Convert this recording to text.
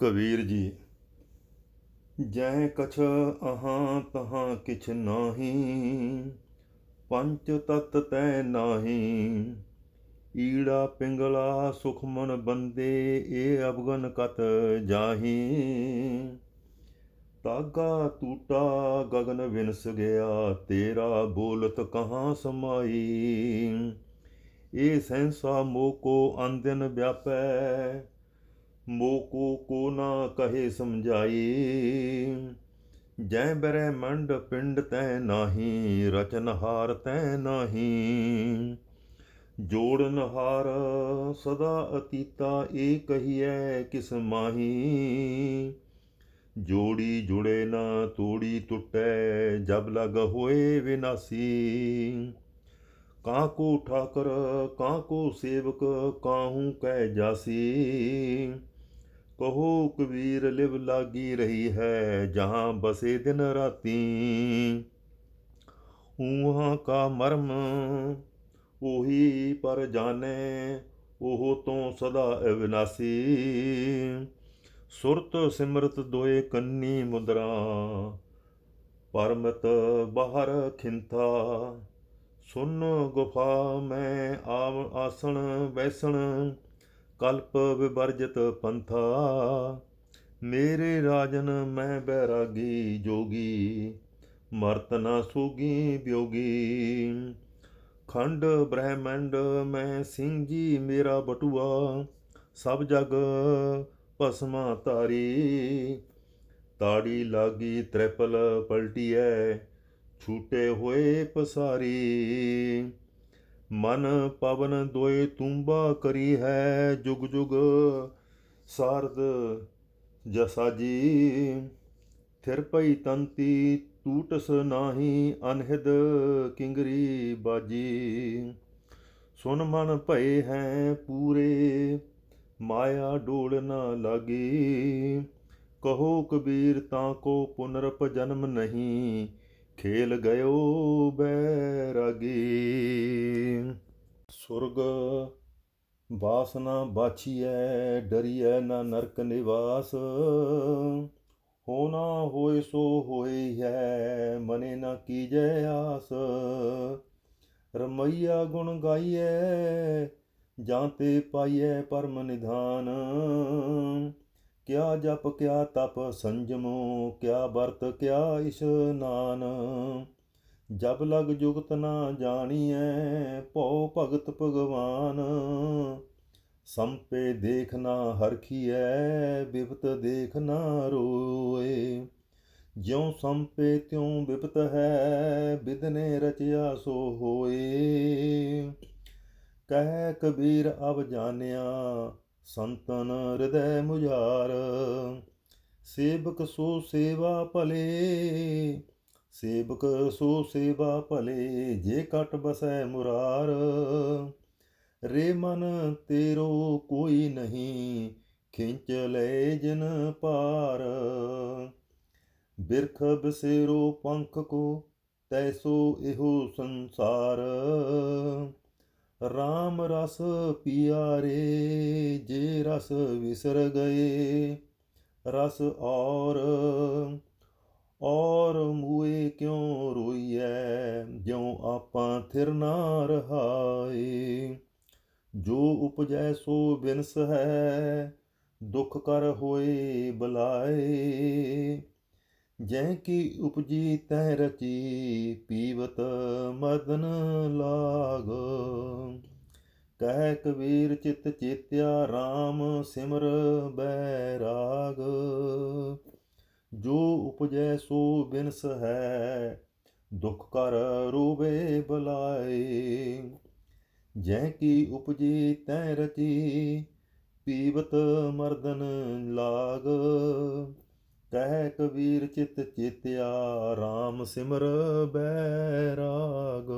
ਕਬੀਰ ਜੀ, ਜੈ ਕਛ ਅਹਾਂ ਤਹਾਂ ਕਿਛ ਨਾਹੀ, ਪੰਚ ਤਤ ਤੈ ਨਾਹੀ, ਈੜਾ ਪਿੰਗਲਾ ਸੁਖ ਮਨ ਬੰਦੇ ਏ ਅਵਗਨ ਕਤ ਜਾਹੀ। ਤਾਗਾ ਟੂਟਾ ਗਗਨ ਵਿਨਸ ਗਿਆ, ਤੇਰਾ ਬੋਲਤ ਕਹਾਂ ਸਮਾਈ? ਏ ਸੈਂਸਾ ਮੋਕੋ ਅੰਦਨ ਵਿਆਪੈ ਮੋਕੋ ਕੋ ਨਾ ਕਹੇ ਸਮਝਾਈ। ਜੈ ਬਰੈ ਮੰਡ ਪਿੰਡ ਤੈ ਨਾਹੀ ਰਚਨਹਾਰ ਤੈ ਨਾਹੀ। ਜੋੜਨਹਾਰ ਸਦਾ ਅਤੀਤਾ, ਏ ਕਹੀਐ ਕਿਸ ਮਾਹੀ। ਜੋੜੀ ਜੁੜੇ ਨਾ, ਤੋੜੀ ਟੁੱਟੈ, ਜਬ ਲਗ ਹੋਏ ਵਿਨਾਸੀ। ਕਾਂ ਕੋ ਠਾਕਰ, ਕਾਂ ਕੋ ਸੇਵਕ, ਕਾਹੂ ਕਹਿ ਜਾਸੀ। ਕਹੋ ਕਬੀਰ ਲਿਵ ਲਾਗੀ ਰਹੀ ਹੈ, ਜਹਾਂ ਬਸੇ ਦਿਨ ਰਾਤੀ। ਊਹਾਂ ਕਾ ਮਰਮ ਉਹੀ ਪਰ ਜਾਣੇ, ਉਹ ਤੋਂ ਸਦਾ ਅਵਿਨਾਸੀ। ਸੁਰਤ ਸਿਮਰਤ ਦੋਏ ਕੰਨੀ ਮੁਦਰਾ, ਪਰਮਤ ਬਾਹਰ ਖਿੰਥਾ। ਸੁਨ ਗੁਫਾ ਮੈਂ ਆਵ ਆਸਣ, ਬੈਸਣ ਕਲਪ ਵਿਵਰਜਿਤ ਪੰਥਾ, ਮੇਰੇ ਰਾਜਨ ਮੈਂ ਬੈਰਾਗੀ ਜੋਗੀ, ਮਰਤ ਨਾ ਸੋਗੀ ਬਿਯੋਗੀ ਖੰਡ ਬ੍ਰਹਮੰਡ ਮੈਂ ਸਿੰਘ ਜੀ ਮੇਰਾ ਬਟੂਆ, ਸਭ ਜਗ ਭਸਮਾ ਤਾਰੀ ਤਾੜੀ ਲਾਗੀ ਤ੍ਰਿਪਲ ਪਲਟੀਐ, ਛੂਟੇ ਹੋਏ ਪਸਾਰੀ। ਮਨ ਪਵਨ ਦੋਏ ਤੁੰਬਾ ਕਰੀ ਹੈ ਜੁਗ ਜੁਗ। ਸਾਰਦ ਜਸਾ ਜੀ, ਥਿਰ ਪਈ ਤੰਤੀ ਟੂਟਸ ਨਾਹੀ ਅਨਹਿਦ ਕਿੰਗਰੀ ਬਾਜੀ। ਸੁਨ ਮਨ ਭਏ ਹੈ ਪੂਰੇ, ਮਾਇਆ ਡੋਲ ਨਾ ਲਾਗੀ। ਕਹੋ ਕਬੀਰ, ਤਾਂ ਕੋ ਪੁਨਰਪ ਜਨਮ ਨਹੀਂ। ਖੇਲ ਗਇਓ ਬੈਰਾਗੀ। ਸੁਰਗ ਬਾਸਨਾ ਬਾਛੀਐ, ਡਰੀਐ ਨਾ ਨਰਕ ਨਿਵਾਸ। ਹੋਣਾ ਹੋਏ ਸੋ ਹੋਈ ਹੈ, ਮਨੇ ਨਾ ਕੀਜੈ ਆਸ। ਰਮਈਆ ਗੁਣ ਗਾਈਐ, ਜਾਂ ਤੇ ਪਾਈਐ ਪਰਮ ਨਿਧਾਨ। ਕਿਆ ਜਪ, ਕਿਆ ਤਪ ਸੰਜਮੋ, ਕਿਆ ਵਰਤ, ਕਿਆ ਇਸ਼ਨਾਨ ਜਬ ਲਗ ਜੁਗਤ ਨਾ ਜਾਣੀਐ, ਭਉ ਭਗਤ ਭਗਵਾਨ। ਸੰਪੇ ਦੇਖ ਨਾ ਹਰਖੀਐ, ਬਿਪਤ ਦੇਖ ਨਾ ਰੋਏ। ਜਿਉ ਸੰਪੇ ਤਿਉ ਬਿਪਤ ਹੈ ਬਿਦਨੇ ਰਚਿਆ ਸੋ ਹੋਏ। ਕਹਿ ਕਬੀਰ ਅਬ ਜਾਣਿਆ ਸੰਤਨ ਹਿਰਦੈ ਮੁਝਾਰ, ਸੇਵਕ ਸੋ ਸੇਵਾ ਭਲੇ, ਸੇਵਕ ਸੋ ਸੇਵਾ ਭਲੇ, ਜੇ ਕਟ ਬਸੈ ਮੁਰਾਰ। ਰੇ ਮਨ ਤੇਰੋ ਕੋਈ ਨਹੀਂ, ਖਿੰਚ ਲੈ ਜਨ ਪਾਰ ਬਿਰਖ ਬਸੇਰੋ ਪੰਖ ਕੋ ਤੈਸੋ ਇਹੋ ਸੰਸਾਰ। RAM ਰਸ ਪਿਆਰੇ, ਜੇ ਰਸ ਵਿਸਰ ਗਏ, ਰਸ ਔਰ ਔਰ ਮੂਏ ਕਿਉ ਰੋਈਐ, ਜਿਉ ਆਪਾਂ ਥਿਰ ਨਾ ਰਹਾਏ? ਜੋ ਉਪਜੈ ਸੋ ਬਿਨਸ ਹੈ, ਦੁਖ ਕਰ ਹੋਏ ਬਲਾਏ। ਜੈ ਕੀ ਉਪਜੀ ਤੈ ਰਚੀ, ਪੀਵਤ ਮਦਨ ਲਾਗ। ਕਹਿ ਕਬੀਰ ਚਿਤ ਚੇਤਿਆ RAM ਸਿਮਰ ਬੈਰਾਗ। ਜੋ ਉਪਜੈ ਸੋ ਬਿਨਸ ਹੈ, ਦੁਖ ਕਰ ਰੋਵੇ ਬਲਾਏ। ਜੈ ਕੀ ਉਪਜੀ ਤੈ ਰਚੀ, ਪੀਵਤ ਮਰਦਨ ਲਾਗ। ਕਹਿ ਕਬੀਰ ਚਿਤ ਚੇਤਿਆ RAM ਸਿਮਰ ਬੈਰਾਗ